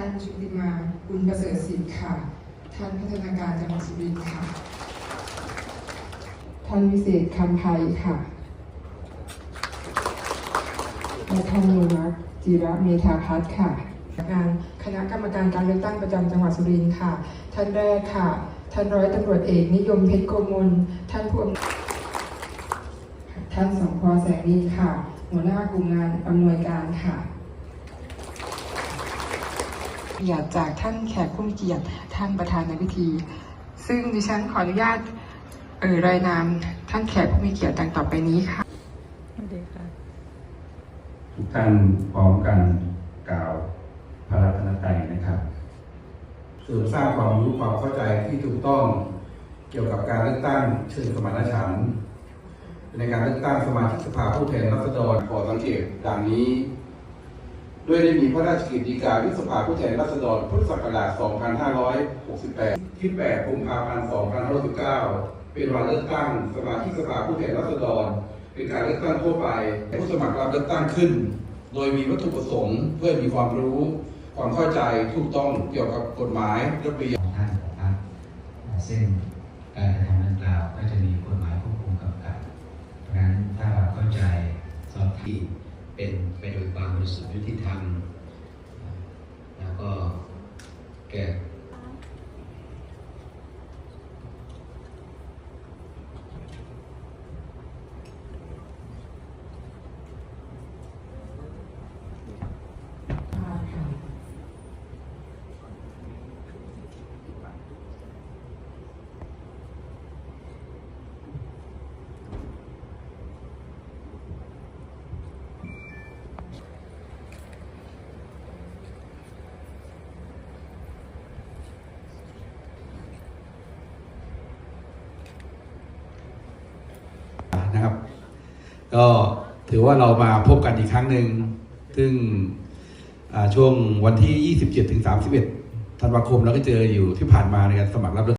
ท่านชุติมาบุญประเสริฐศิลป์ค่ะ ท่านพัฒนาการจังหวัดสุรินทร์ค่ะ ท่านวิเศษคำไพค่ะและท่านนุรักษ์จิระเมธาพัฒน์ค่ะงานคณะกรรมการการเลือกตั้งประจำจังหวัดสุรินทร์ค่ะ ท่านแรกค่ะ ท่านร้อยตำรวจเอกนิยมเพชรโกมล ท่านผู้อำนวยท่านสมพรแสงดีค่ะ หัวหน้ากลุ่มงานอำนวยการค่ะ เกียรติจากท่านแขกผู้มีเกียรติท่านประธานในพิธี ซึ่งดิฉันขออนุญาตเอ่ยรายนามท่านแขกผู้มีเกียรติดังต่อไปนี้ค่ะทุกท่านพร้อมกันกล่าวพระรัตนตรัยนะครับเสริมสร้างความรู้ความเข้าใจที่ถูกต้องเกี่ยวกับการเลือกตั้งเชิงสมรรถฉันท์ในการเลือกตั้งสมาชิกสภาผู้แทนราษฎรขอสังเกตดังนี้ ด้วยได้มีพระราชกิจฎีกาวิสภาผู้แทนราษฎรพุทธศักราช 2568 ที่ 8 กุมภาพันธ์ 2519 เป็นวันเลือกตั้งสมาชิกสภาผู้แทนราษฎร เป็นการเลือกตั้งทั่วไป ผู้สมัครรับเลือกตั้งขึ้น โดยมีวัตถุประสงค์เพื่อมีความรู้ ความเข้าใจถูกต้องเกี่ยวกับกฎหมายระเบียบท่านของพรรคซึ่งการทำดังกล่าวก็จะมีกฎหมายควบคุมกำกับ เพราะฉะนั้นถ้าเราเข้าใจสอบที่ เป็นไปโดยความบริสุทธิ์ยุติธรรม แล้วก็แก่ นะครับ ก็ถือว่าเรามาพบกันอีกครั้งหนึ่ง ซึ่งช่วงวันที่ 27-31 ธันวาคมเราก็เจออยู่ที่ผ่านมาในการสมัครรับ